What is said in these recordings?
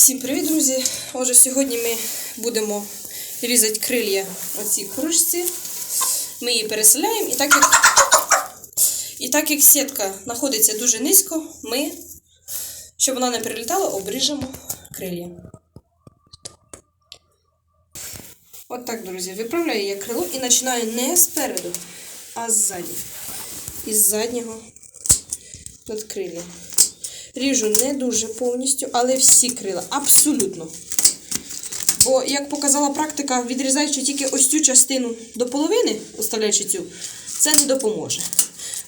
Всім привіт, друзі! Отже, сьогодні ми будемо різати крилья оцій кружці. Ми її переселяємо і так як, і так як сітка знаходиться дуже низько, ми, щоб вона не прилітала, обріжемо крилья. От так, друзі, виправляю я крило і починаю не спереду, а ззаді. Із заднього надкрилля. Ріжу не дуже повністю, але всі крила. Абсолютно. Бо, як показала практика, відрізаючи тільки ось цю частину до половини, оставляючи цю, це не допоможе.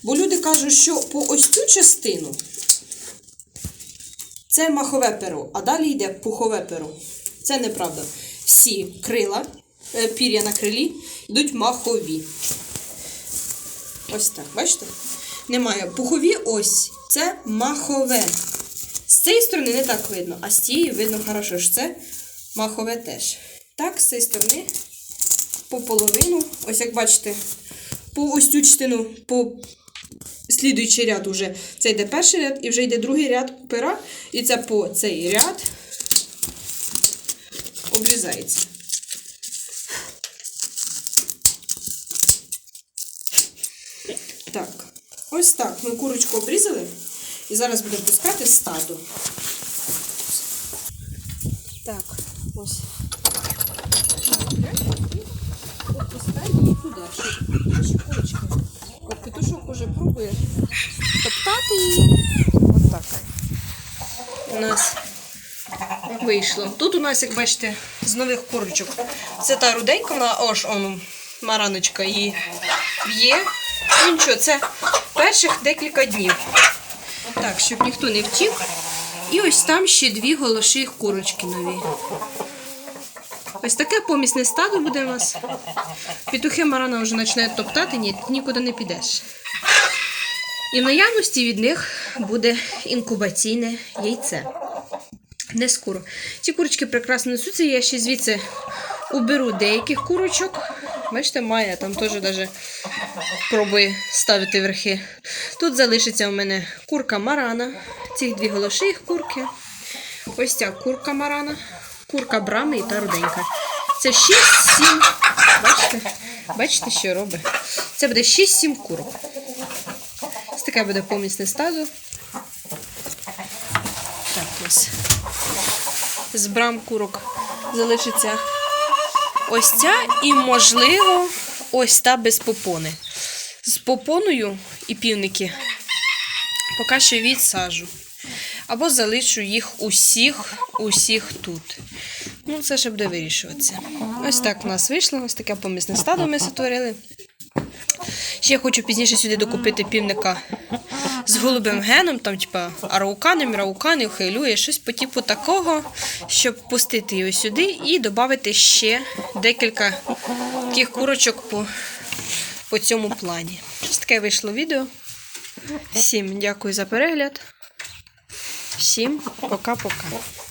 Бо люди кажуть, що по ось цю частину це махове перо, а далі йде пухове перо. Це неправда. Всі крила, е, пір'я на крилі йдуть махові. Ось так, бачите? Немає пухові ось. Це махове. З цієї сторони не так видно, а з цієї видно хорошо, що це махове теж. Так, з цієї сторони по половину. Ось як бачите, по ось цю частину, по слідуючий ряд уже це йде перший ряд, і вже йде другий ряд пера. І це по цей ряд обрізається. Так, ось так. Ми курочку обрізали. І зараз будемо пускати стаду. Так, ось. Опускай її туди, щоб. От петушок уже пробує топтати її. От так. У нас вийшло. Тут у нас, як бачите, з нових курочок. Це та руденька, вона ось он, мараночка її б'є. Ну нічого, це перших декілька днів. Так, щоб ніхто не втік. І ось там ще дві голоші курочки нові. Ось таке помісне стадо буде у нас. Петухи Марана вже починають топтати, ні, нікуди не підеш. І в наявності від них буде інкубаційне яйце. Не скоро. Ці курочки прекрасно несуться. Я ще звідси уберу деяких курочок. Бачите, Майя там теж даже пробує ставити верхи. Тут залишиться у мене курка марана. Ці дві голоші курки. Ось ця курка марана, курка брами і та руденька. Це 6-7. Бачите? Бачите, що робить? Це буде 6-7 курок. Ось таке буде помісне стадо. Так, ось. З брам курок залишиться ось ця і, можливо, ось та без попони. З попоною і півники поки що відсажу. Або залишу їх усіх, усіх тут. Ну, це ще буде вирішуватися. Ось так у нас вийшло, ось таке помісне стадо ми сотворили. Ще хочу пізніше сюди докупити півника голубим геном, там, типа, араукани, міраукани, хилює щось по типу такого, щоб пустити його сюди і додати ще декілька таких курочок по, по цьому плані. Ось таке вийшло відео. Всім дякую за перегляд. Всім пока-пока.